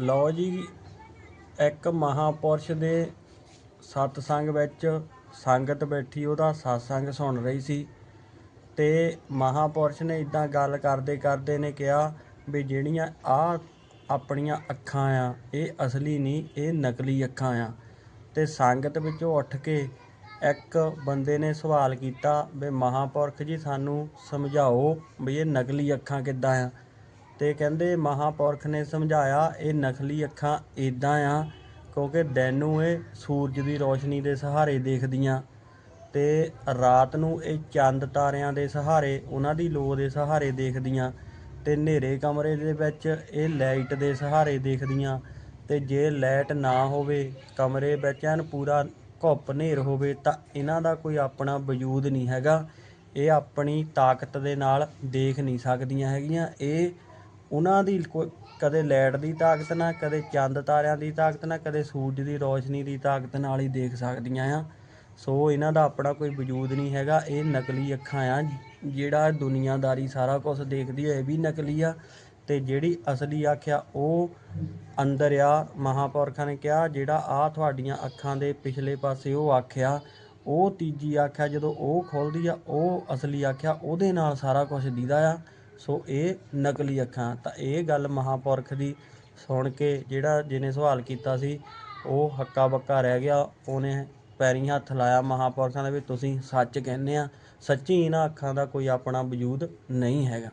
ਲਓ ਜੀ, ਇੱਕ ਮਹਾਪੁਰਸ਼ ਦੇ ਸਤਸੰਗ ਵਿੱਚ ਸੰਗਤ ਬੈਠੀ, ਉਹਦਾ ਸਤਸੰਗ ਸੁਣ ਰਹੀ ਸੀ ਤੇ ਮਹਾਪੁਰਸ਼ ਨੇ ਇਦਾਂ ਗੱਲ ਕਰਦੇ ਕਰਦੇ ਨੇ ਕਿਹਾ ਵੀ ਜਿਹੜੀਆਂ ਆ ਆਪਣੀਆਂ ਅੱਖਾਂ ਆ, ਇਹ ਅਸਲੀ ਨਹੀਂ, ਇਹ ਨਕਲੀ ਅੱਖਾਂ ਆ। ਤੇ ਸੰਗਤ ਵਿੱਚੋਂ ਉੱਠ ਕੇ ਇੱਕ ਬੰਦੇ ਨੇ ਸਵਾਲ ਕੀਤਾ ਵੀ ਮਹਾਪੁਰਖ ਜੀ ਸਾਨੂੰ ਸਮਝਾਓ ਵੀ ਇਹ ਨਕਲੀ ਅੱਖਾਂ ਕਿੱਦਾਂ ਆ। ਤੇ ਕਹਿੰਦੇ ਮਹਾਪੁਰਖ ਨੇ ਸਮਝਾਇਆ, ਇਹ ਨਕਲੀ ਅੱਖਾਂ ਇਦਾਂ ਆ, ਕਿਉਂਕਿ ਦਿਨ ਨੂੰ ਇਹ ਸੂਰਜ ਦੀ ਰੋਸ਼ਨੀ ਦੇ ਸਹਾਰੇ ਦੇਖਦੀਆਂ ਤੇ ਰਾਤ ਨੂੰ ਇਹ ਚੰਦ ਤਾਰਿਆਂ ਦੇ ਸਹਾਰੇ, ਉਹਨਾਂ ਦੀ ਲੋ ਦੇ ਸਹਾਰੇ ਦੇਖਦੀਆਂ ਤੇ ਹਨੇਰੇ ਕਮਰੇ ਦੇ ਵਿੱਚ ਇਹ ਲਾਈਟ ਦੇ ਸਹਾਰੇ ਦੇਖਦੀਆਂ ਤੇ ਜੇ ਲਾਈਟ ਨਾ ਹੋਵੇ, ਕਮਰੇ ਵਿੱਚ ਐਨ ਪੂਰਾ ਘੁੱਪ ਹਨੇਰ ਹੋਵੇ ਤਾਂ ਇਹਨਾਂ ਦਾ ਕੋਈ ਆਪਣਾ ਵਜੂਦ ਨਹੀਂ ਹੈਗਾ। ਇਹ ਆਪਣੀ ਤਾਕਤ ਦੇ ਨਾਲ ਦੇਖ ਨਹੀਂ ਸਕਦੀਆਂ ਹੈਗੀਆਂ। ਇਹ ਉਹਨਾਂ ਦੀ ਕੋ, ਕਦੇ ਲਾਈਟ ਦੀ ਤਾਕਤ ਨਾਲ, ਕਦੇ ਚੰਦ ਤਾਰਿਆਂ ਦੀ ਤਾਕਤ ਨਾਲ, ਕਦੇ ਸੂਰਜ ਦੀ ਰੋਸ਼ਨੀ ਦੀ ਤਾਕਤ ਨਾਲ ਹੀ ਦੇਖ ਸਕਦੀਆਂ ਆ। ਸੋ ਇਹਨਾਂ ਦਾ ਆਪਣਾ ਕੋਈ ਵਜੂਦ ਨਹੀਂ ਹੈਗਾ। ਇਹ ਨਕਲੀ ਅੱਖਾਂ ਆ, ਜਿਹੜਾ ਦੁਨੀਆਦਾਰੀ ਸਾਰਾ ਕੁਝ ਦੇਖਦੀ ਹੈ ਇਹ ਵੀ ਨਕਲੀ ਆ। ਤੇ ਜਿਹੜੀ ਅਸਲੀ ਅੱਖ ਆ, ਉਹ ਅੰਦਰ ਆ, ਮਹਾਪੁਰਖਾਂ ਨੇ ਕਿਹਾ, ਜਿਹੜਾ ਆ ਤੁਹਾਡੀਆਂ ਅੱਖਾਂ ਦੇ ਪਿਛਲੇ ਪਾਸੇ ਉਹ ਅੱਖ ਆ, ਉਹ ਤੀਜੀ ਅੱਖ ਆ, ਜਦੋਂ ਉਹ ਖੁੱਲਦੀ ਆ, ਉਹ ਅਸਲੀ ਅੱਖ ਆ, ਉਹਦੇ ਨਾਲ ਸਾਰਾ ਕੁਝ ਦਿਖਦਾ ਆ। ਸੋ ਇਹ ਨਕਲੀ ਅੱਖਾਂ, ਤਾਂ ਇਹ ਗੱਲ ਮਹਾਪੁਰਖ ਦੀ ਸੁਣ ਕੇ ਜਿਹੜਾ ਜਿਹਨੇ ਸਵਾਲ ਕੀਤਾ ਸੀ, ਉਹ ਹੱਕਾ ਬੱਕਾ ਰਹਿ ਗਿਆ। ਉਹਨੇ ਪੈਰੀਂ ਹੱਥ ਲਾਇਆ ਮਹਾਪੁਰਖਾਂ ਦਾ ਵੀ ਤੁਸੀਂ ਸੱਚ ਕਹਿੰਦੇ ਆ, ਸੱਚੀ ਇਹਨਾਂ ਅੱਖਾਂ ਦਾ ਕੋਈ ਆਪਣਾ ਵਜੂਦ ਨਹੀਂ ਹੈਗਾ।